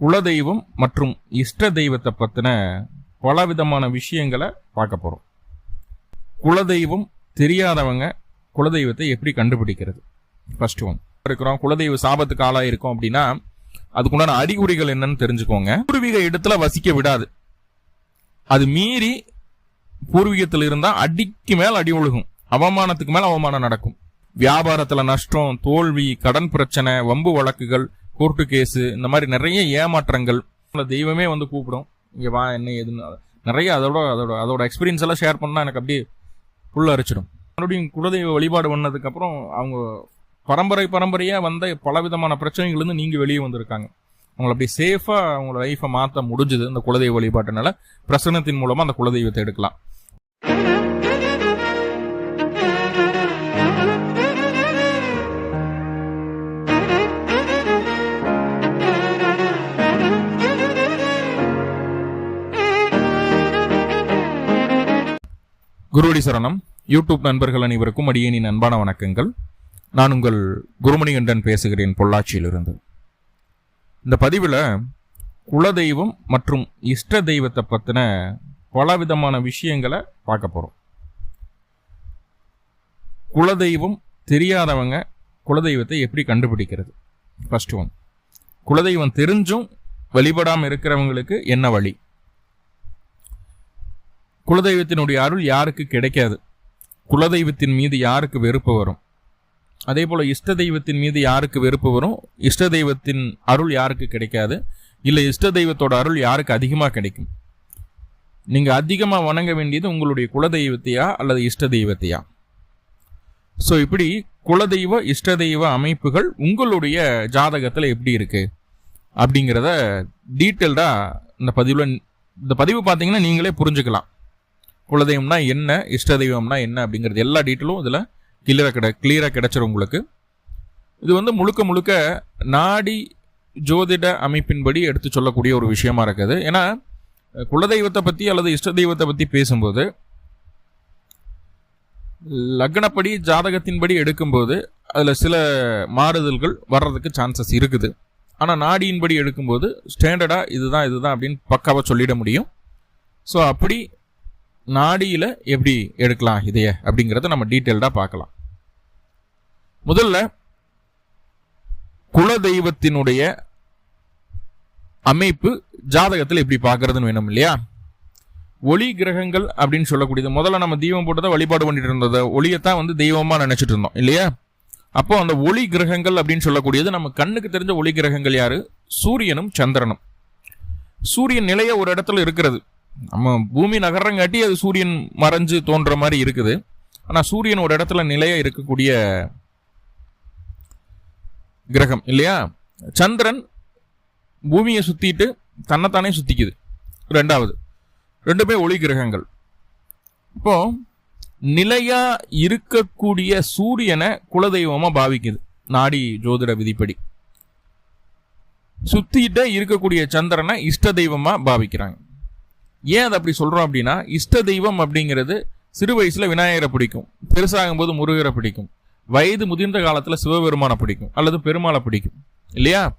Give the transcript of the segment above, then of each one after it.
குலதெய்வம் மற்றும் இஷ்ட தெய்வத்தை பற்றின பலவிதமான விஷயங்களை பார்க்க போகிறோம் குலதெய்வம் தெரியாதவங்க குலதெய்வத்தை எப்படி கண்டுபிடிக்கிறது? ஃபர்ஸ்ட் ஒன் இருக்கிறோம். குலதெய்வ சாபத்துக்கு ஆளாக இருக்கும் அப்படின்னா அதுக்குண்டான அறிகுறிகள் என்னன்னு தெரிஞ்சுக்கோங்க. பூர்வீக இடத்துல வசிக்க விடாது. அது மீறி பூர்வீகத்தில் இருந்தால் அடிக்கு மேல் அடி ஒழுகும். அவமானத்துக்கு மேலே அவமானம் நடக்கும். வியாபாரத்தில் நஷ்டம் தோல்வி கடன் பிரச்சனை வம்பு வழக்குகள் கோர்ட்டு கேஸு இந்த மாதிரி நிறைய ஏமாற்றங்கள். தெய்வமே வந்து கூப்பிடும். இங்கே வா என்ன ஏதுன்னு. நிறைய அதோட அதோட அதோட எக்ஸ்பீரியன்ஸ் எல்லாம் ஷேர் பண்ணால் எனக்கு அப்படியே புல் அரிச்சிடும். மறுபடியும் குலதெய்வ வழிபாடு பண்ணதுக்கப்புறம் அவங்க பரம்பரை பரம்பரையாக வந்த பலவிதமான விதமான பிரச்சனைகள்லேருந்து நீங்கள் வெளியே வந்திருக்காங்க. அவங்களை அப்படி சேஃபாக அவங்களோட லைஃப்பை மாற்ற முடிஞ்சுது இந்த குலதெய்வ வழிபாட்டினால. பிரசனத்தின் மூலமாக அந்த குலதெய்வத்தை எடுக்கலாம். குருவடி சரணம். யூடியூப் நண்பர்கள் அனைவருக்கும் அடியேனின் அன்பான வணக்கங்கள். நான் உங்கள் குருமணிகண்டன் பேசுகிறேன் பொள்ளாச்சியிலிருந்து. இந்த பதிவில் குலதெய்வம் மற்றும் இஷ்ட தெய்வத்தை பற்றின பலவிதமான விஷயங்களை பார்க்க போகிறோம் குலதெய்வம் தெரியாதவங்க குலதெய்வத்தை எப்படி கண்டுபிடிக்கிறது? ஃபஸ்ட் ஒன் குலதெய்வம் தெரிஞ்சும் வழிபடாமல் இருக்கிறவங்களுக்கு என்ன வழி? குலதெய்வத்தினுடைய அருள் யாருக்கு கிடைக்காது. குலதெய்வத்தின் மீது யாருக்கு வெறுப்பு வரும்? அதே போல் இஷ்ட தெய்வத்தின் மீது யாருக்கு வெறுப்பு வரும்? இஷ்ட தெய்வத்தின் அருள் யாருக்கு கிடைக்காது? இல்லை இஷ்ட தெய்வத்தோட அருள் யாருக்கு அதிகமாக கிடைக்கும்? நீங்கள் அதிகமாக வணங்க வேண்டியது உங்களுடைய குலதெய்வத்தையா அல்லது இஷ்ட தெய்வத்தையா? ஸோ இப்படி குலதெய்வ இஷ்ட தெய்வ அமைப்புகள் உங்களுடைய ஜாதகத்தில் எப்படி இருக்குது அப்படிங்கிறத டீட்டெயில்டாக இந்த பதிவில் இந்த பதிவு பார்த்தீங்கன்னா நீங்களே புரிஞ்சுக்கலாம். குலதெய்வம்னா என்ன இஷ்ட தெய்வம்னா என்ன அப்படிங்கிறது எல்லா டீட்டெயிலும் இதில் கிளியராக கிட கிளியராக கிடைச்சிரும் உங்களுக்கு. இது வந்து முழுக்க முழுக்க நாடி ஜோதிட அமைப்பின்படி எடுத்து சொல்லக்கூடிய ஒரு விஷயமா இருக்குது. ஏன்னா குலதெய்வத்தை பற்றி அல்லது இஷ்ட தெய்வத்தை பற்றி பேசும்போது லக்னப்படி ஜாதகத்தின்படி எடுக்கும்போது அதில் சில மாறுதல்கள் வர்றதுக்கு சான்சஸ் இருக்குது. ஆனால் நாடியின்படி எடுக்கும்போது ஸ்டாண்டர்டாக இதுதான் இதுதான் அப்படின்னு பக்காவாக சொல்லிட முடியும். ஸோ அப்படி நாடியில் எப்படி எடுக்கலாம் இதைய அப்படிங்கிறத நம்ம டீட்டெயில்டாக பார்க்கலாம். முதல்ல குல தெய்வத்தினுடைய அமைப்பு ஜாதகத்தில் எப்படி பார்க்கறதுன்னு வேணும் இல்லையா? ஒளி கிரகங்கள் அப்படின்னு சொல்லக்கூடியது. முதல்ல நம்ம தெய்வம் போட்டதை வழிபாடு பண்ணிட்டு இருந்தது ஒளியைத்தான் வந்து தெய்வமாக நினைச்சிட்டு இருந்தோம் இல்லையா? அப்போ அந்த ஒளி கிரகங்கள் அப்படின்னு சொல்லக்கூடியது நம்ம கண்ணுக்கு தெரிஞ்ச ஒளி கிரகங்கள் யாரு? சூரியனும் சந்திரனும். சூரியன் நிலைய ஒரு இடத்துல இருக்கிறது. நம்ம பூமி நகரங்காட்டி அது சூரியன் மறைஞ்சு தோன்ற மாதிரி இருக்குது. ஆனால் சூரியன் ஒரு இடத்துல நிலையா இருக்கக்கூடிய கிரகம் இல்லையா? சந்திரன் பூமியை சுத்திட்டு தன்னைத்தானே சுத்திக்குது. ரெண்டாவது ரெண்டுமே ஒளி கிரகங்கள். இப்போ நிலையா இருக்கக்கூடிய சூரியனை குலதெய்வமா பாவிக்குது. நாடி ஜோதிட விதிப்படி. சுத்திட்டே இருக்கக்கூடிய சந்திரனை இஷ்ட தெய்வமா பாவிக்கிறாங்க. ஏன் அதை அப்படி சொல்கிறோம் அப்படின்னா இஷ்ட தெய்வம் அப்படிங்கிறது சிறு வயசில் விநாயகரை பிடிக்கும். பெருசாகும் போது முருகரை பிடிக்கும். வயது முதிர்ந்த காலத்தில் சிவபெருமானை பிடிக்கும். அல்லது பெருமாளை பிடிக்கும். இல்லையா?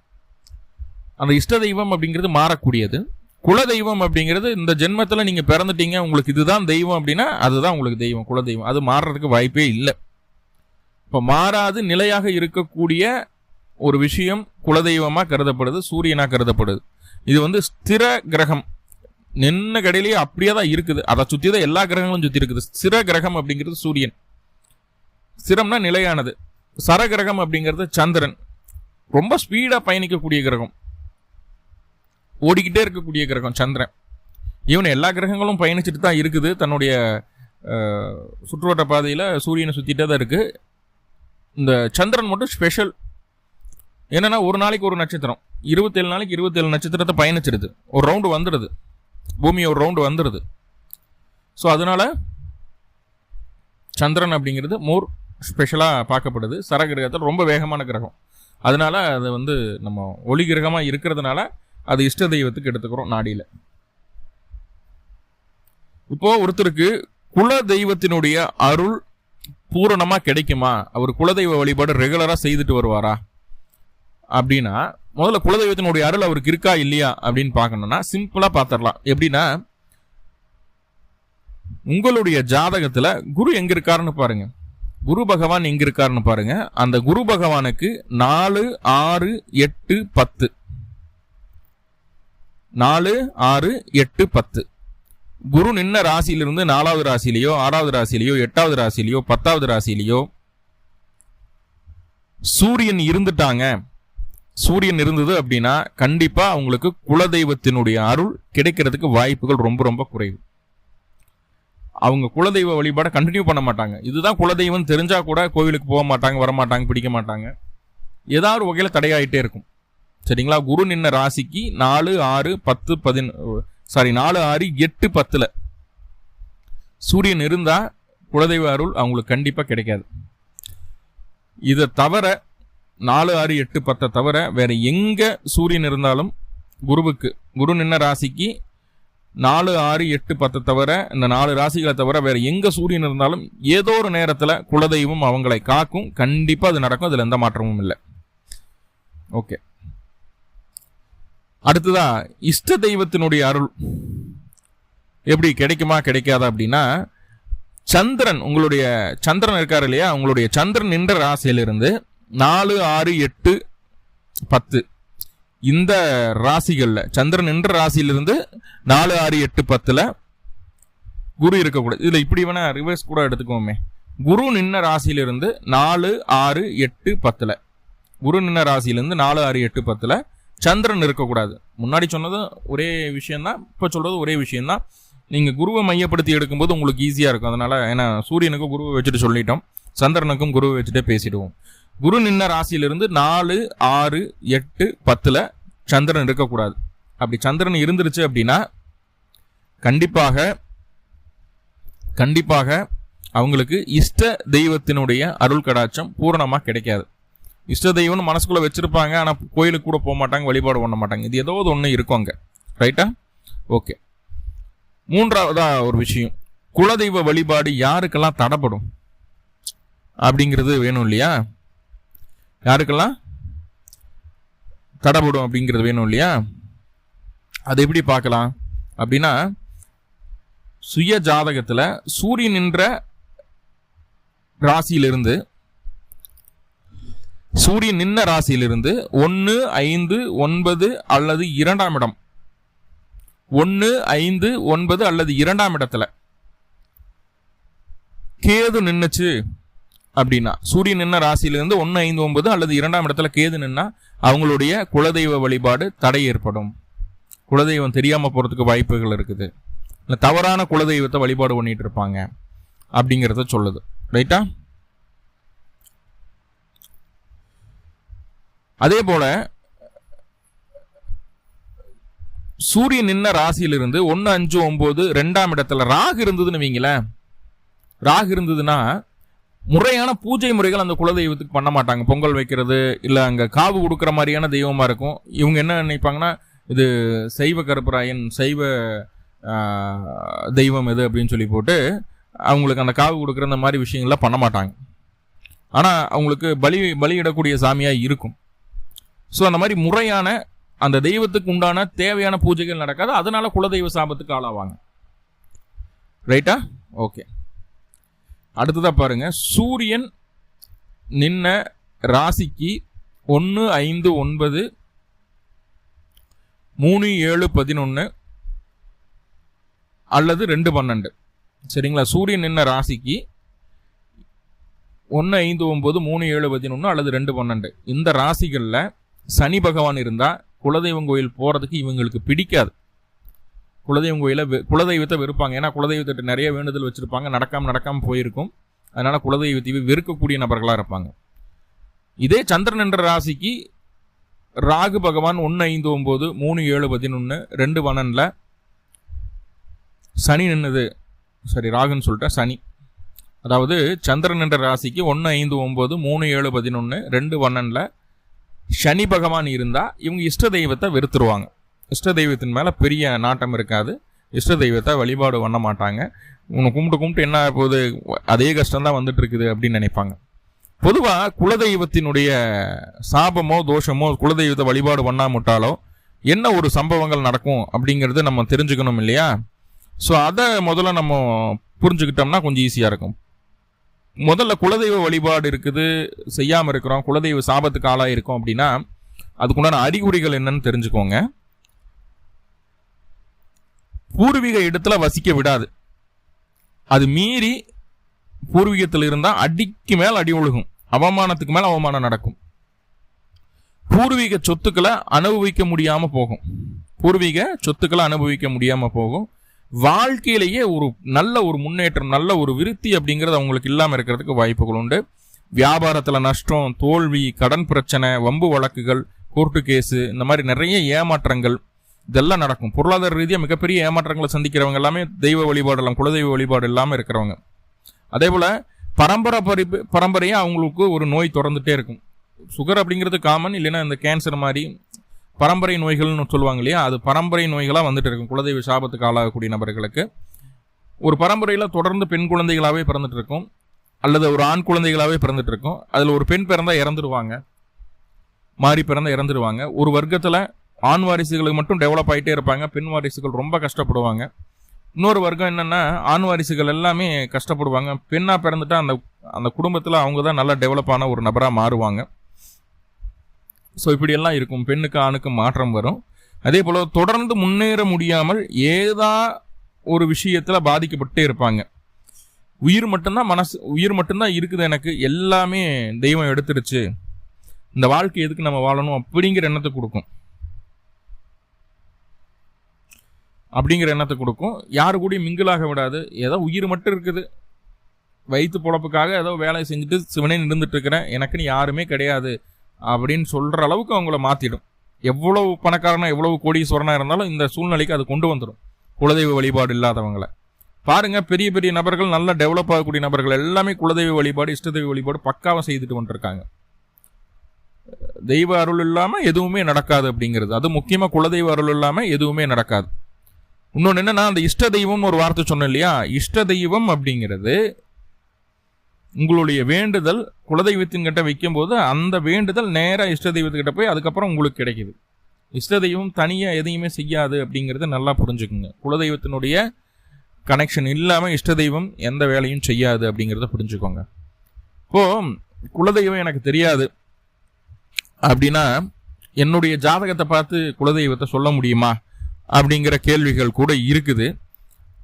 அந்த இஷ்ட தெய்வம் அப்படிங்கிறது மாறக்கூடியது. குல தெய்வம் அப்படிங்கிறது இந்த ஜென்மத்தில் நீங்கள் பிறந்துட்டீங்க உங்களுக்கு இதுதான் தெய்வம் அப்படின்னா அதுதான் உங்களுக்கு தெய்வம் குல தெய்வம். அது மாறுறதுக்கு வாய்ப்பே இல்லை. இப்போ மாறாது நிலையாக இருக்கக்கூடிய ஒரு விஷயம் குலதெய்வமாக கருதப்படுது சூரியனாக கருதப்படுது. இது வந்து ஸ்திர கிரகம். நின்ன கடையிலேயே அப்படியே தான் இருக்குது. அதை சுற்றி தான் எல்லா கிரகங்களும் சுற்றி இருக்குது. சிற கிரகம் அப்படிங்கிறது சூரியன். சிரம்னா நிலையானது. சர கிரகம் அப்படிங்கிறது சந்திரன். ரொம்ப ஸ்பீடாக பயணிக்கக்கூடிய கிரகம். ஓடிக்கிட்டே இருக்கக்கூடிய கிரகம் சந்திரன். ஈவன் எல்லா கிரகங்களும் பயணிச்சுட்டு தான் இருக்குது. தன்னுடைய சுற்றுவட்ட பாதையில் சூரியனை சுற்றிட்டே தான் இருக்குது இந்த சந்திரன் மட்டும் ஸ்பெஷல் என்னன்னா ஒரு நாளைக்கு ஒரு நட்சத்திரம். இருபத்தேழு நாளைக்கு இருபத்தேழு நட்சத்திரத்தை பயணிச்சிடுது ஒரு ரவுண்டு வந்துடுது. பூமி ஒரு ரவுண்டு வந்துடுது ஸோ அதனால் சந்திரன் அப்படிங்கிறது மோர் ஸ்பெஷலாக பார்க்கப்படுது. சர கிரகத்தில் ரொம்ப வேகமான கிரகம். அதனால அது வந்து நம்ம ஒளி கிரகமாக இருக்கிறதுனால அது இஷ்ட தெய்வத்துக்கு எடுத்துக்கிறோம் நாடியில். இப்போ ஒருத்தருக்கு குல தெய்வத்தினுடைய அருள் பூரணமாக கிடைக்குமா? அவர் குலதெய்வ வழிபாடு ரெகுலராக செய்துட்டு வருவாரா? அப்படின்னா முதல்ல குலதெய்வத்தினுடைய அருள் அவருக்கு இருக்கா இல்லையா அப்படின்னு பார்க்கணும்னா சிம்பிளாக பார்த்துடலாம். எப்படின்னா உங்களுடைய ஜாதகத்தில் குரு எங்கே இருக்காருன்னு பாருங்க. குரு பகவான் எங்கே இருக்காருன்னு பாருங்க. அந்த குரு பகவானுக்கு நாலு ஆறு எட்டு பத்து. நாலு ஆறு எட்டு பத்து. குரு நின்ன ராசியிலிருந்து நாலாவது ராசியிலையோ ஆறாவது ராசியிலையோ எட்டாவது ராசியிலையோ பத்தாவது ராசியிலையோ சூரியன் இருந்துட்டாங்க. சூரியன் இருந்தது அப்படின்னா கண்டிப்பா அவங்களுக்கு குலதெய்வத்தினுடைய அருள் கிடைக்கிறதுக்கு வாய்ப்புகள் ரொம்ப ரொம்ப குறைவு. அவங்க குலதெய்வ வழிபாடை கண்டினியூ பண்ண மாட்டாங்க. இதுதான் குலதெய்வம் தெரிஞ்சா கூட கோவிலுக்கு போக மாட்டாங்க வர மாட்டாங்க பிடிக்க மாட்டாங்க. ஏதாவது வகையில் தடையாயிட்டே இருக்கும். சரிங்களா? குரு நின்ன ராசிக்கு நாலு ஆறு பத்து பதின சாரி நாலு ஆறு எட்டு பத்துல சூரியன் இருந்தா குலதெய்வ அருள் அவங்களுக்கு கண்டிப்பா கிடைக்காது. இதை தவிர நாலு ஆறு எட்டு பத்தை தவிர வேற எங்க சூரியன் இருந்தாலும் குருவுக்கு குரு நின்ன ராசிக்கு நாலு ஆறு எட்டு பத்தை தவிர இந்த நாலு ராசிகளை தவிர வேற எங்க சூரியன் இருந்தாலும் ஏதோ ஒரு நேரத்துல குலதெய்வம் அவங்களை காக்கும். கண்டிப்பா அது நடக்கும். அதுல எந்த மாற்றமும் இல்லை. ஓகே. அடுத்ததா இஷ்ட தெய்வத்தினுடைய அருள். எப்படி கிடைக்குமா கிடைக்காதா அப்படின்னா சந்திரன் உங்களுடைய சந்திரன் இருக்காரு இல்லையா? உங்களுடைய சந்திரன் நின்ற ராசியிலிருந்து நாலு ஆறு எட்டு பத்து. இந்த ராசிகளில் சந்திரன் நின்ற ராசியிலிருந்து நாலு ஆறு எட்டு பத்தில் குரு இருக்கக்கூடாது. இதில் இப்படி வேணா ரிவர்ஸ் கூட எடுத்துக்கோமே. குரு நின்ன ராசியிலிருந்து நாலு ஆறு எட்டு பத்தில். குரு நின்ன ராசியிலிருந்து நாலு ஆறு எட்டு பத்தில் சந்திரன் இருக்கக்கூடாது. முன்னாடி சொன்னதும் ஒரே விஷயம்தான் இப்போ சொல்றது ஒரே விஷயம்தான். நீங்கள் குருவை மையப்படுத்தி எடுக்கும்போது உங்களுக்கு ஈஸியாக இருக்கும். அதனால ஏன்னா சூரியனுக்கும் குருவை வச்சுட்டு சொல்லிட்டோம். சந்திரனுக்கும் குருவை வச்சுட்டே பேசிடுவோம். குரு நின்ன ராசியிலிருந்து நாலு ஆறு எட்டு பத்தில் சந்திரன் இருக்கக்கூடாது. அப்படி சந்திரன் இருந்துருச்சு அப்படின்னா கண்டிப்பாக கண்டிப்பாக அவங்களுக்கு இஷ்ட தெய்வத்தினுடைய அருள் கடாட்சம் பூரணமாக கிடைக்காது. இஷ்ட தெய்வம்னு மனசுக்குள்ளே வச்சுருப்பாங்க ஆனால் கோயிலுக்கு கூட போக மாட்டாங்க வழிபாடு பண்ண மாட்டாங்க. இது ஏதோ ஒன்று இருக்கும் அங்கே. ரைட்டா ஓகே மூன்றாவதா ஒரு விஷயம். குலதெய்வ வழிபாடு யாருக்கெல்லாம் தடப்படும்? அப்படிங்கிறது வேணும் இல்லையா? யாருக்கெல்லாம் தடைப்படும் அப்படிங்கிறது வேணும் இல்லையா? அது எப்படி பார்க்கலாம்? அப்படின்னா சுய ஜாதகத்தில் சூரியன் நின்ற ராசியிலிருந்து சூரியன் நின்ன ராசியிலிருந்து ஒன்று ஐந்து ஒன்பது அல்லது இரண்டாம் இடம். ஒன்று ஐந்து ஒன்பது அல்லது இரண்டாம் இடத்துல கேது நின்னுச்சு. அப்படின்னா. சூரியன் நின்ன ராசியிலிருந்து ஒன்று ஐந்து ஒன்பது அல்லது இரண்டாம் இடத்துல கேது நின்னா அவங்களுடைய குலதெய்வ வழிபாடு தடை ஏற்படும். குலதெய்வம் தெரியாமல் போகிறதுக்கு வாய்ப்புகள் இருக்குது. இல்லை தவறான குலதெய்வத்தை வழிபாடு பண்ணிட்டு இருப்பாங்க. அப்படிங்கிறத சொல்லுது. ரைட்டா அதே போல சூரியன் நின்ன ராசியிலிருந்து ஒன்று அஞ்சு ஒம்பது ரெண்டாம் இடத்துல ராகு இருந்ததுன்னு வைங்களேன். ராகு இருந்ததுன்னா முறையான பூஜை முறைகள் அந்த குலதெய்வத்துக்கு பண்ண மாட்டாங்க. பொங்கல் வைக்கிறது இல்லை அங்கே காவு கொடுக்குற மாதிரியான தெய்வமாக இருக்கும். இவங்க என்ன நினைப்பாங்கன்னா இது சைவ கருப்பராயன் சைவ தெய்வம் எது அப்படின்னு சொல்லி போட்டு அவங்களுக்கு அந்த காவு கொடுக்குற அந்த மாதிரி விஷயங்கள்லாம் பண்ண மாட்டாங்க. ஆனால் அவங்களுக்கு பலி பலியிடக்கூடிய சாமியாக இருக்கும். ஸோ அந்த மாதிரி முறையான அந்த தெய்வத்துக்கு உண்டான தேவையான பூஜைகள் நடக்காது. அதனால குலதெய்வ சாபத்துக்கு ஆளாவாங்க. ரைட்டா ஓகே அடுத்ததாக பாருங்க. சூரியன் நின்ன ராசிக்கு ஒன்று ஐந்து ஒன்பது மூணு ஏழு பதினொன்று அல்லது ரெண்டு பன்னெண்டு. சரிங்களா? சூரியன் நின்ன ராசிக்கு ஒன்று ஐந்து ஒம்பது மூணு ஏழு பதினொன்று அல்லது ரெண்டு பன்னெண்டு. இந்த ராசிகளில் சனி பகவான் இருந்தால் குலதெய்வம் கோயில் போகிறதுக்கு இவங்களுக்கு பிடிக்காது. குலதெய்வம் கோயில குலதெய்வத்தை வெறுப்பாங்க. ஏன்னா குலதெய்வத்திட்ட நிறைய வேண்டுதல் வச்சுருப்பாங்க. நடக்காமல் நடக்காமல் போயிருக்கும். அதனால் குலதெய்வத்தை வெறுக்கக்கூடிய நபர்களாக இருப்பாங்க. இதே சந்திரன் என்ற ராசிக்கு ராகு பகவான் ஒன்று ஐந்து ஒம்பது மூணு ஏழு பதினொன்று ரெண்டு பன்னெண்டில் சனி நின்றுது சரி ராகுன்னு சொல்லிட்டேன் சனி. அதாவது சந்திரன் என்ற ராசிக்கு ஒன்று ஐந்து ஒம்பது மூணு ஏழு பதினொன்று ரெண்டு பன்னெண்டில் சனி பகவான் இருந்தால் இவங்க இஷ்ட தெய்வத்தை வெறுத்துருவாங்க. இஷ்ட தெய்வத்தின் மேலே பெரிய நாட்டம் இருக்காது. இஷ்ட தெய்வத்தை வழிபாடு பண்ண மாட்டாங்க. உன்னை கும்பிட்டு கும்பிட்டு என்ன போகுது அதே கஷ்டம் தான் வந்துட்டு இருக்குது அப்படின்னு நினைப்பாங்க. பொதுவாக குலதெய்வத்தினுடைய சாபமோ தோஷமோ குலதெய்வத்தை வழிபாடு பண்ணாமட்டாலோ என்ன ஒரு சம்பவங்கள் நடக்கும் அப்படிங்கிறது நம்ம தெரிஞ்சுக்கணும் இல்லையா? ஸோ அதை முதல்ல நம்ம புரிஞ்சுக்கிட்டோம்னா கொஞ்சம் ஈஸியாக இருக்கும். முதல்ல குலதெய்வ வழிபாடு இருக்குது செய்யாமல் இருக்கிறோம் குலதெய்வ சாபத்துக்கு ஆளாக இருக்கோம் அப்படின்னா அதுக்குண்டான அறிகுறிகள் என்னன்னு தெரிஞ்சுக்கோங்க. பூர்வீக இடத்துல வசிக்க விடாது. அது மீறி பூர்வீகத்தில் இருந்தால் அடிக்கு மேல் அடி ஒழுகும். அவமானத்துக்கு மேல் அவமானம் நடக்கும். பூர்வீக சொத்துக்களை அனுபவிக்க முடியாம போகும். பூர்வீக சொத்துக்களை அனுபவிக்க முடியாம போகும். வாழ்க்கையிலேயே ஒரு நல்ல ஒரு முன்னேற்றம் நல்ல ஒரு விருத்தி அப்படிங்கிறது அவங்களுக்கு இல்லாமல் இருக்கிறதுக்கு வாய்ப்புகள் உண்டு. வியாபாரத்தில் நஷ்டம் தோல்வி கடன் பிரச்சனை வம்பு வழக்குகள் கோர்ட்டு கேஸு இந்த மாதிரி நிறைய ஏமாற்றங்கள் இதெல்லாம் நடக்கும். பொருளாதார ரீதியாக மிகப்பெரிய ஏமாற்றங்களை சந்திக்கிறவங்க எல்லாமே தெய்வ வழிபாடு இல்லாமல் குலதெய்வ வழிபாடு இல்லாமல் இருக்கிறவங்க. அதே போல் பரம்பரை பரி பரம்பரையாக அவங்களுக்கு ஒரு நோய் தொடர்ந்துட்டே இருக்கும். சுகர் அப்படிங்கிறது காமன் இல்லைன்னா இந்த கேன்சர் மாதிரி பரம்பரை நோய்கள்னு சொல்லுவாங்க இல்லையா? அது பரம்பரை நோய்களாக வந்துட்டு இருக்கும். குலதெய்வ சாபத்துக்கு ஆளாகக்கூடிய நபர்களுக்கு. ஒரு பரம்பரையில் தொடர்ந்து பெண் குழந்தைகளாகவே பிறந்துட்டு இருக்கும். அல்லது ஒரு ஆண் குழந்தைகளாகவே பிறந்துட்டு இருக்கும். அதில் ஒரு பெண் பிறந்தால் இறந்துருவாங்க. மாறி பிறந்த இறந்துருவாங்க. ஒரு வர்க்கத்தில் ஆண் வாரிசுகளுக்கு மட்டும் டெவலப் ஆகிட்டே இருப்பாங்க. பெண் வாரிசுகள் ரொம்ப கஷ்டப்படுவாங்க. இன்னொரு வர்க்கம் என்னென்னா ஆண் வாரிசுகள் எல்லாமே கஷ்டப்படுவாங்க. பெண்ணாக பிறந்துட்டா அந்த அந்த குடும்பத்தில் அவங்க தான் நல்லா டெவலப் ஆன ஒரு நபராக மாறுவாங்க. ஸோ இப்படியெல்லாம் இருக்கும். பெண்ணுக்கு ஆணுக்கு மாற்றம் வரும். அதே போல் தொடர்ந்து முன்னேற முடியாமல் ஏதா ஒரு விஷயத்தில் பாதிக்கப்பட்டே இருப்பாங்க. உயிர் மட்டும்தான் மனசு உயிர் மட்டும்தான் இருக்குது எனக்கு. எல்லாமே தெய்வம் எடுத்துருச்சு இந்த வாழ்க்கை எதுக்கு நம்ம வாழணும் அப்படிங்கிற எண்ணத்தை கொடுக்கும். அப்படிங்கிற எண்ணத்தை கொடுக்கும். யாரு கூடயும் மிங்கிளாக விடாது. ஏதோ உயிர் மட்டும் இருக்குது. வயிற்று பொழப்புக்காக ஏதோ வேலையை செஞ்சுட்டு சிவனே நின்றுட்டு இருக்கிறேன் எனக்குன்னு யாருமே கிடையாது. அப்படின்னு சொல்கிற அளவுக்கு அவங்கள மாற்றிடும் எவ்வளவு பணக்காரனா எவ்வளவு கோடீஸ்வரனாக இருந்தாலும் இந்த சூழ்நிலைக்கு அது கொண்டு வந்துடும் குலதெய்வ வழிபாடு இல்லாதவங்களை. பாருங்க பெரிய பெரிய நபர்கள் நல்லா டெவலப் ஆகக்கூடிய நபர்கள் எல்லாமே குலதெய்வ வழிபாடு இஷ்டதெய்வ வழிபாடு பக்காவாக செய்துட்டு வந்துருக்காங்க. தெய்வ அருள் இல்லாமல் எதுவுமே நடக்காது அப்படிங்கிறது. அது முக்கியமாக குலதெய்வ அருள் இல்லாமல் எதுவுமே நடக்காது. இன்னொன்று என்னன்னா அந்த இஷ்ட தெய்வம்னு ஒரு வார்த்தை சொன்னேன் இல்லையா? இஷ்ட தெய்வம் அப்படிங்கிறது உங்களுடைய வேண்டுதல் குலதெய்வத்தின் கிட்ட வைக்கும்போது அந்த வேண்டுதல் நேராக இஷ்ட தெய்வத்துக்கிட்ட போய் அதுக்கப்புறம் உங்களுக்கு கிடைக்குது. இஷ்ட தெய்வம் தனியாக எதையுமே செய்யாது அப்படிங்கிறத நல்லா புரிஞ்சுக்குங்க. குலதெய்வத்தினுடைய கனெக்ஷன் இல்லாமல் இஷ்ட தெய்வம் எந்த வேலையும் செய்யாது அப்படிங்கிறத புரிஞ்சுக்கோங்க. இப்போ குலதெய்வம் எனக்கு தெரியாது அப்படின்னா என்னுடைய ஜாதகத்தை பார்த்து குலதெய்வத்தை சொல்ல முடியுமா? அப்படிங்கிற கேள்விகள் கூட இருக்குது.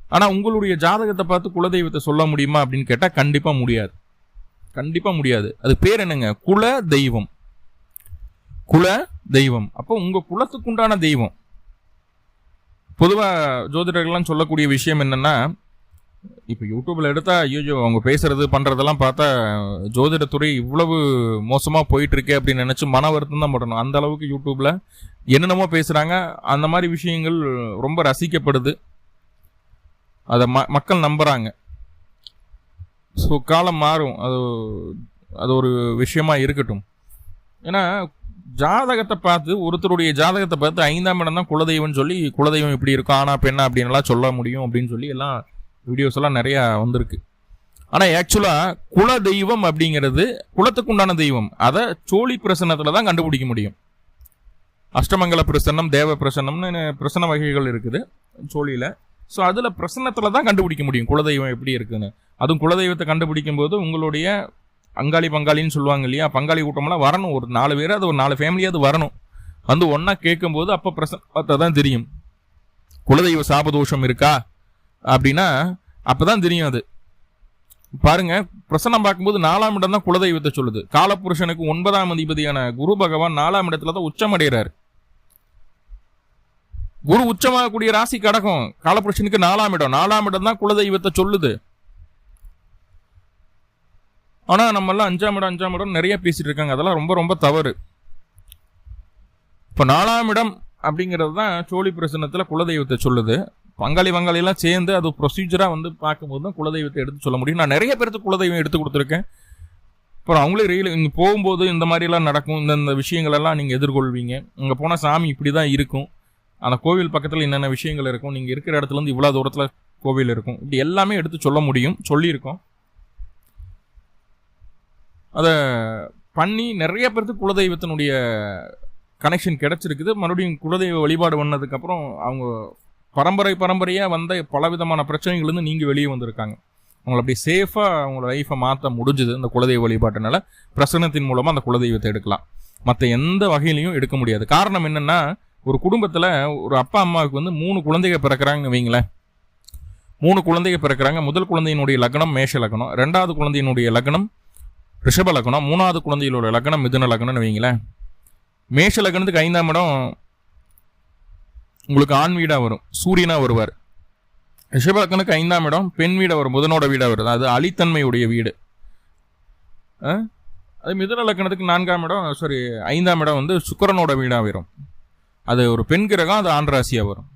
ஆனால் உங்களுடைய ஜாதகத்தை பார்த்து குலதெய்வத்தை சொல்ல முடியுமா அப்படின்னு கேட்டால் கண்டிப்பாக முடியாது. கண்டிப்பாக முடியாது. அது பேர் என்னங்க? குல தெய்வம். குல தெய்வம். அப்போ உங்கள் குலத்துக்குண்டான தெய்வம். பொதுவாக ஜோதிடர்கள்லாம் சொல்லக்கூடிய விஷயம் என்னென்னா இப்போ யூடியூப்ல எடுத்தா ஐயோ அவங்க பேசுறது பண்றதெல்லாம் பார்த்தா ஜோதிடத்துறை இவ்வளவு மோசமா போயிட்டு இருக்கே அப்படின்னு நினைச்சு மன வருத்தம் தான் படணும். அந்த அளவுக்கு யூடியூப்ல என்னென்னமோ பேசுறாங்க. அந்த மாதிரி விஷயங்கள் ரொம்ப ரசிக்கப்படுது. அதை ம மக்கள் நம்புறாங்க. ஸோ காலம் மாறும். அது அது ஒரு விஷயமா இருக்கட்டும். ஏன்னா ஜாதகத்தை பார்த்து ஒருத்தருடைய ஜாதகத்தை பார்த்து ஐந்தாம் இடம் தான் குலதெய்வம்னு சொல்லி குலதெய்வம் இப்படி இருக்கும் ஆனா பெண்ணா அப்படின்லாம் சொல்ல முடியும் அப்படின்னு சொல்லி எல்லாம் வீடியோஸ் எல்லாம் நிறையா வந்திருக்கு. ஆனால் ஆக்சுவலாக குல தெய்வம் அப்படிங்கிறது குலத்துக்கு உண்டான தெய்வம். அதை சோழி பிரசன்னத்தில் தான் கண்டுபிடிக்க முடியும். அஷ்டமங்கல பிரசன்னம் தேவ பிரசன்னம்னு பிரசன்ன வகைகள் இருக்குது சோழியில். ஸோ அதில் பிரசன்னத்தில் தான் கண்டுபிடிக்க முடியும் குலதெய்வம் எப்படி இருக்குன்னு. அதுவும் குலதெய்வத்தை கண்டுபிடிக்கும் போது உங்களுடைய அங்காளி பங்காளின்னு சொல்லுவாங்க இல்லையா? பங்காளி கூட்டமெல்லாம் வரணும். ஒரு நாலு பேர் அது ஒரு நாலு ஃபேமிலியாவது வரணும். வந்து ஒன்றா கேட்கும்போது அப்போ பிரசன்னத்தை தான் தெரியும். குலதெய்வ சாபதோஷம் இருக்கா? அப்படின்னா அப்போ தான் தெரியும் அது. பாருங்க பிரசனம் பார்க்கும்போது நாலாம் இடம் தான் குலதெய்வத்தை சொல்லுது. காலபுருஷனுக்கு ஒன்பதாம் அதிபதியான குரு பகவான் நாலாம் இடத்துல தான் உச்சம் அடைகிறார் குரு உச்சமாகக்கூடிய ராசி கடக்கும் காலபுருஷனுக்கு நாலாம் இடம். நாலாம் இடம் தான் குலதெய்வத்தை சொல்லுது. ஆனால் நம்ம அஞ்சாம் இடம் அஞ்சாம் இடம் நிறைய பேசிட்டு இருக்காங்க. அதெல்லாம் ரொம்ப ரொம்ப தவறு. இப்போ நாலாம் இடம் அப்படிங்கிறது தான் சோழி பிரசனத்தில் குலதெய்வத்தை சொல்லுது. பங்காளி வங்காளியெல்லாம் சேர்ந்து அது ப்ரொசீஜராக வந்து பார்க்கும்போது தான் குலதெய்வத்தை எடுத்து சொல்ல முடியும். நான் நிறைய பேருக்கு குலதெய்வம் எடுத்து கொடுத்துருக்கேன். அப்புறம் அவங்களே ரயில் இங்கே போகும்போது இந்த மாதிரிலாம் நடக்கும். இந்தந்த விஷயங்களெல்லாம் நீங்கள் எதிர்கொள்வீங்க. அங்கே போனால் சாமி இப்படி தான் இருக்கும். அந்த கோவில் பக்கத்தில் என்னென்ன விஷயங்கள் இருக்கும்? நீங்கள் இருக்கிற இடத்துலேருந்து இவ்வளோ தூரத்தில் கோவில் இருக்கும். இப்படி எல்லாமே எடுத்து சொல்ல முடியும். சொல்லியிருக்கோம். அதை பண்ணி நிறைய பேருக்கு குலதெய்வத்தினுடைய கனெக்ஷன் கிடச்சிருக்குது. மறுபடியும் குலதெய்வ வழிபாடு பண்ணதுக்கப்புறம் அவங்க பரம்பரை பரம்பரையாக வந்த பலவிதமான பிரச்சனைகள்லேருந்து நீங்கள் வெளியே வந்திருக்காங்க. அவங்கள அப்படி சேஃபாக அவங்களோட லைஃப்பை மாற்ற முடிஞ்சுது இந்த குலதெய்வ வழிபாட்டினால. பிரசனத்தின் மூலமாக அந்த குலதெய்வத்தை எடுக்கலாம். மற்ற எந்த வகையிலையும் எடுக்க முடியாது. காரணம் என்னென்னா ஒரு குடும்பத்தில் ஒரு அப்பா அம்மாவுக்கு வந்து மூணு குழந்தைகள் பிறக்கிறாங்கன்னு வைங்களேன். மூணு குழந்தைகள் பிறக்கிறாங்க. முதல் குழந்தையினுடைய லக்னம் மேஷ லக்னம். ரெண்டாவது குழந்தையினுடைய லக்னம் ரிஷப லக்னம். மூணாவது குழந்தைகளோட லக்னம் மிதுன லக்னம்னு வைங்களேன். மேஷ லக்னத்துக்கு ஐந்தாம் இடம் உங்களுக்கு ஆண் வீடாக வரும் சூரியனாக வருவார். ரிஷபலக்கனுக்கு ஐந்தாம் இடம் பெண் வீடாக வரும் புதனோட வீடாக வருது. அது அழித்தன்மையுடைய வீடு. அது மிதுன லக்கணத்துக்கு நான்காம் இடம் சாரி ஐந்தாம் இடம் வந்து சுக்கரனோட வீடாக வரும். அது ஒரு பெண் கிரகம் அது ஆண்ராசியாக வரும்.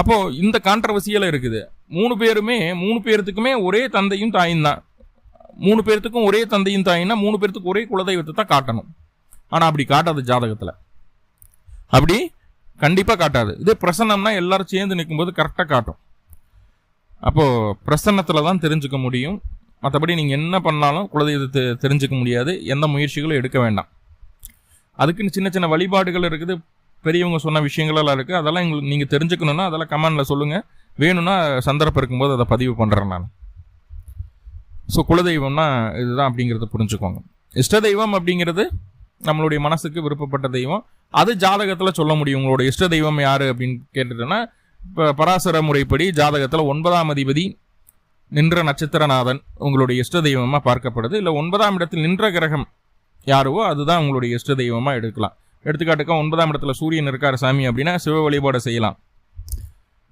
அப்போது இந்த கான்ட்ரவர்சியெல்லாம் இருக்குது. மூணு பேருமே மூணு பேர்த்துக்குமே ஒரே தந்தையும் தாயும் தான். மூணு பேர்த்துக்கும் ஒரே தந்தையும் தாயின்னா மூணு பேர்த்துக்கு ஒரே குலதெய்வத்தை தான் காட்டணும். ஆனால் அப்படி காட்டாது ஜாதகத்தில். அப்படி கண்டிப்பாக காட்டாது. இதே பிரசன்னம்னா எல்லாரும் சேர்ந்து நிற்கும்போது கரெக்டாக காட்டும். அப்போது பிரசன்னத்தில் தான் தெரிஞ்சுக்க முடியும். மற்றபடி நீங்கள் என்ன பண்ணாலும் குலதெய்வத்தை தெரிஞ்சுக்க முடியாது. எந்த முயற்சிகளும் எடுக்க வேண்டாம். அதுக்குன்னு சின்ன சின்ன வழிபாடுகள் இருக்குது. பெரியவங்க சொன்ன விஷயங்களெல்லாம் இருக்குது அதெல்லாம் எங்களுக்கு நீங்கள் தெரிஞ்சுக்கணுன்னா அதெல்லாம் கமெண்டில் சொல்லுங்கள் வேணும்னா சந்தர்ப்பம் இருக்கும்போது அதை பதிவு பண்ணுறேன் நான். ஸோ குலதெய்வம்னா இதுதான் அப்படிங்கிறத புரிஞ்சுக்கோங்க. இஷ்ட தெய்வம் அப்படிங்கிறது நம்மளுடைய மனசுக்கு விருப்பப்பட்ட தெய்வம். அது ஜாதகத்தில் சொல்ல முடியும் உங்களோட இஷ்ட தெய்வம் யார் அப்படின்னு கேட்டுட்டோன்னா இப்போ பராசர முறைப்படி ஜாதகத்தில் ஒன்பதாம் அதிபதி நின்ற நட்சத்திரநாதன் உங்களுடைய இஷ்ட தெய்வமாக பார்க்கப்படுது. இல்லை ஒன்பதாம் இடத்தில் நின்ற கிரகம் யாருவோ அதுதான் உங்களுடைய இஷ்ட தெய்வமாக எடுக்கலாம். எடுத்துக்காட்டுக்கா ஒன்பதாம் இடத்துல சூரியன் இருக்கார் சாமி அப்படின்னா சிவ வழிபாடு செய்யலாம்.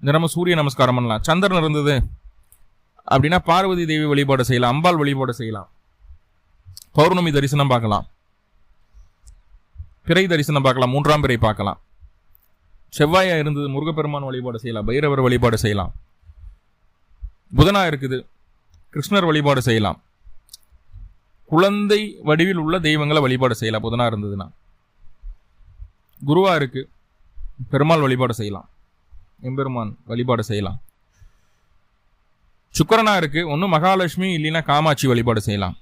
தினமும் சூரிய நமஸ்காரம் பண்ணலாம். சந்திரன் இருந்தது அப்படின்னா பார்வதி தேவி வழிபாடு செய்யலாம் அம்பாள் வழிபாடு செய்யலாம். பௌர்ணமி தரிசனம் பார்க்கலாம். பிறை தரிசனம் பார்க்கலாம். மூன்றாம் பிறை பார்க்கலாம். செவ்வாயா இருந்தது முருகப்பெருமான் வழிபாடு செய்யலாம். பைரவர் வழிபாடு செய்யலாம். புதனா இருக்குது. கிருஷ்ணர் வழிபாடு செய்யலாம். குழந்தை வடிவில் உள்ள தெய்வங்களை வழிபாடு செய்யலாம். புதனா இருந்ததுன்னா. குருவா இருக்கு. பெருமாள் வழிபாடு செய்யலாம். எம்பெருமான் வழிபாடு செய்யலாம். சுக்கரனா இருக்கு. ஒன்று மகாலட்சுமி இல்லைன்னா காமாட்சி வழிபாடு செய்யலாம்.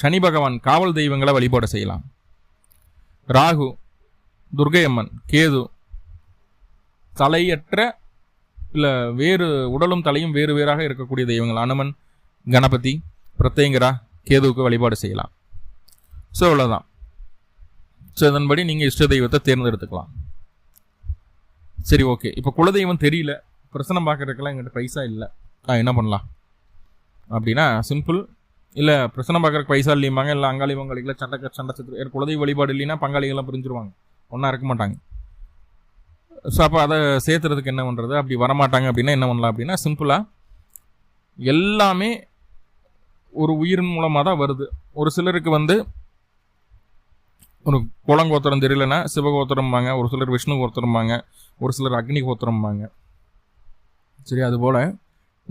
சனி பகவான் காவல் தெய்வங்களை வழிபாடு செய்யலாம். ராகு துர்கையம்மன் கேது தலையற்ற இல்லை வேறு உடலும் தலையும் வேறு வேறாக இருக்கக்கூடிய தெய்வங்கள் அனுமன் கணபதி பிரத்யங்கரா கேதுவுக்கு வழிபாடு செய்யலாம். ஸோ அவ்வளோதான் ஸோ இதன்படி நீங்கள் இஷ்ட தெய்வத்தை தேர்ந்தெடுத்துக்கலாம். சரி ஓகே. இப்போ குலதெய்வம் தெரியல. பிரசனம் பார்க்குறதுக்கெல்லாம் எங்கிட்ட பைசா இல்லை. ஆ என்ன பண்ணலாம்? அப்படின்னா சிம்பிள் இல்லை பிரச்சனை பார்க்குறக்கு பைசா இல்லையுமாங்க இல்லை அங்காளி பங்காளிகளை சண்டை சண்டை சத்து குலதெய்வ வழிபாடு இல்லைன்னா பங்காளிகள்லாம் பிரிஞ்சிருவாங்க. ஒன்றா இருக்க மாட்டாங்க. ஸோ அப்போ அதை சேர்த்துறதுக்கு என்ன பண்ணுறது அப்படி வரமாட்டாங்க அப்படின்னா என்ன பண்ணலாம் அப்படின்னா சிம்பிளாக எல்லாமே ஒரு உயிரின் மூலமாக தான் வருது. ஒரு சிலருக்கு வந்து ஒரு குளங்கோத்திரம் தெரியலன்னா சிவகோத்திரம்பாங்க ஒரு சிலர் விஷ்ணு கோத்திரம்பாங்க. ஒரு சிலர் அக்னி கோத்திரம்பாங்க. சரி அதுபோல்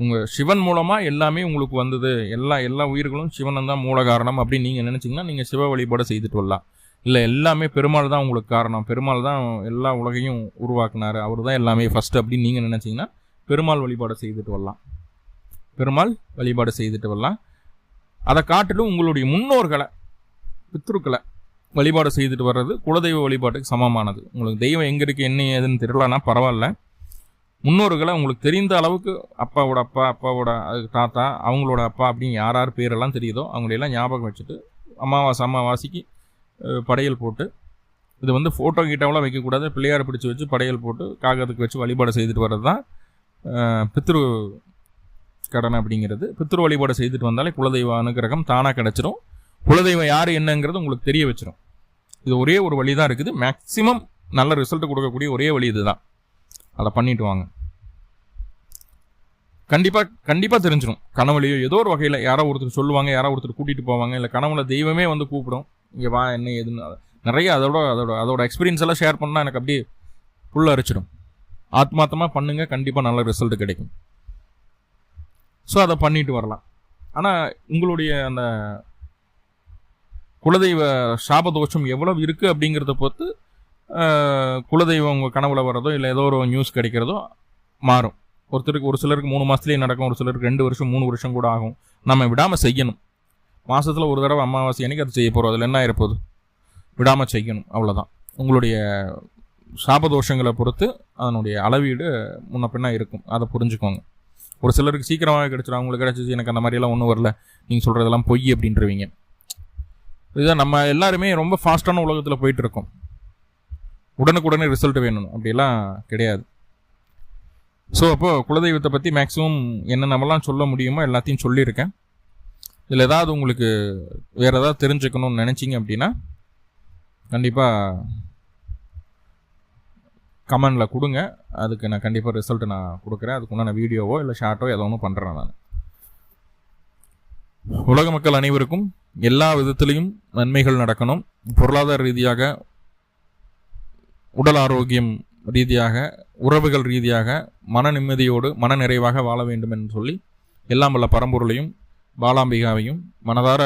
உங்கள் சிவன் மூலமாக எல்லாமே உங்களுக்கு வந்தது. எல்லா எல்லா உயிர்களும் சிவன் தான் மூல காரணம் அப்படின்னு நீங்கள் நினச்சிங்கன்னா நீங்கள் சிவ வழிபாடு செய்துட்டு வரலாம். இல்லை எல்லாமே பெருமாள் தான் உங்களுக்கு காரணம். பெருமாள் தான் எல்லா உலகையும் உருவாக்குனார். அவர் தான் எல்லாமே ஃபஸ்ட்டு அப்படின்னு நீங்கள் நினச்சிங்கன்னா பெருமாள் வழிபாடு செய்துட்டு வரலாம். பெருமாள் வழிபாடு செய்துட்டு வரலாம். அதை காட்டிலும் உங்களுடைய முன்னோர்களை பித்ருக்களை வழிபாடு செய்துட்டு வர்றது குலதெய்வ வழிபாட்டுக்கு சமமானது. உங்களுக்கு தெய்வம் எங்கே இருக்குது என்ன ஏதுன்னு தெரியலன்னா பரவாயில்ல. முன்னோர்களை உங்களுக்கு தெரிந்த அளவுக்கு அப்பாவோட அப்பா அப்பாவோட தாத்தா அவங்களோட அப்பா அப்படின்னு யார் யார் பேரெல்லாம் தெரியுதோ அவங்களையெல்லாம் ஞாபகம் வச்சுட்டு அமாவாசை அமாவாசைக்கு படையல் போட்டு இது வந்து ஃபோட்டோ கிட்டவெல்லாம் வைக்கக்கூடாது. பிள்ளையாரை பிடிச்சி வச்சு படையல் போட்டு காகத்துக்கு வச்சு வழிபாடு செய்துட்டு வர்றது தான் பித்ரு கடன் அப்படிங்கிறது. பித்ரு வழிபாடு செய்துட்டு வந்தாலே குலதெய்வ அனுகிரகம் தானாக கிடச்சிரும். குலதெய்வம் யார் என்னங்கிறது உங்களுக்கு தெரிய வச்சிடும் இது ஒரே ஒரு வழி தான் இருக்குது. மேக்சிமம் நல்ல ரிசல்ட் கொடுக்கக்கூடிய ஒரே வழி இதுதான். அதை பண்ணிட்டு வாங்க. கண்டிப்பாக கண்டிப்பாக தெரிஞ்சிடும் கனவுலையோ ஏதோ ஒரு வகையில் யாரோ ஒருத்தர் சொல்லுவாங்க யாரோ ஒருத்தர் கூட்டிகிட்டு போவாங்க இல்லை கனவுல தெய்வமே வந்து கூப்பிடும். இங்கே வா என்ன ஏதுன்னு நிறைய அதோட அதோட அதோட எக்ஸ்பீரியன்ஸ் எல்லாம் ஷேர் பண்ணால் எனக்கு அப்படியே ஃபுல்லாக அரிச்சிடும். ஆத்மாத்தமாக பண்ணுங்கள் கண்டிப்பாக நல்ல ரிசல்ட் கிடைக்கும். ஸோ அதை பண்ணிட்டு வரலாம். ஆனால் உங்களுடைய அந்த குலதெய்வ சாபதோஷம் எவ்வளவு இருக்குது அப்படிங்கிறத பொறுத்து குலதெய்வம் உங்கள் கனவுல வர்றதோ இல்லை ஏதோ ஒரு நியூஸ் கிடைக்கிறதோ மாறும். ஒருத்தருக்கு ஒரு சிலருக்கு மூணு மாதத்துலேயே நடக்கும் ஒரு சிலருக்கு ரெண்டு வருஷம் மூணு வருஷம் கூட ஆகும். நம்ம விடாமல் செய்யணும். மாதத்தில் ஒரு தடவை அமாவாசை அன்னைக்கு அது செய்ய போகிறோம் அதில் என்ன ஆயிருப்போகுது விடாமல் செய்யணும். அவ்வளோதான் உங்களுடைய சாபதோஷங்களை பொறுத்து அதனுடைய அளவீடு முன்ன பின்னா இருக்கும். அதை புரிஞ்சுக்கோங்க. ஒரு சிலருக்கு சீக்கிரமாக கிடச்சிடும் அவங்களுக்கு கிடச்சிச்சு எனக்கு அந்த மாதிரியெல்லாம் ஒன்றும் வரல. நீங்கள் சொல்கிறதெல்லாம் பொய் அப்படின்றவீங்க. இதுதான் நம்ம எல்லாருமே ரொம்ப ஃபாஸ்ட்டான உலகத்தில் போயிட்டு இருக்கோம். உடனுக்குடனே ரிசல்ட் வேணும் அப்படிலாம் கிடையாது. ஸோ அப்போது குலதெய்வத்தை பற்றி மேக்ஸிமம் என்னென்னலாம் சொல்ல முடியுமோ எல்லாத்தையும் சொல்லியிருக்கேன். இதில் ஏதாவது உங்களுக்கு வேறு ஏதாவது தெரிஞ்சுக்கணும்னு நினச்சிங்க அப்படின்னா கண்டிப்பாக கமெண்டில் கொடுங்க. அதுக்கு நான் கண்டிப்பாக ரிசல்ட் நான் கொடுக்குறேன். அதுக்குண்டான வீடியோவோ இல்லை ஷார்ட்டோ ஏதோ ஒன்று பண்ணுறேன் நான். உலக மக்கள் அனைவருக்கும் எல்லா விதத்துலேயும் நன்மைகள் நடக்கணும். பொருளாதார ரீதியாக உடல் ஆரோக்கியம் ரீதியாக உறவுகள் ரீதியாக மன நிம்மதியோடு மன நிறைவாக வாழ வேண்டும் என்று சொல்லி எல்லாம் வல்ல பரம்பொருளையும் பாலாம்பிகாவையும் மனதார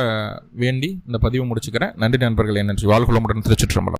வேண்டி இந்த பதிவு முடிச்சுக்கிறேன். நன்றி நண்பர்கள் நன்றி. வாழ்குளமுடன் திருச்சிற்றம்பலம்.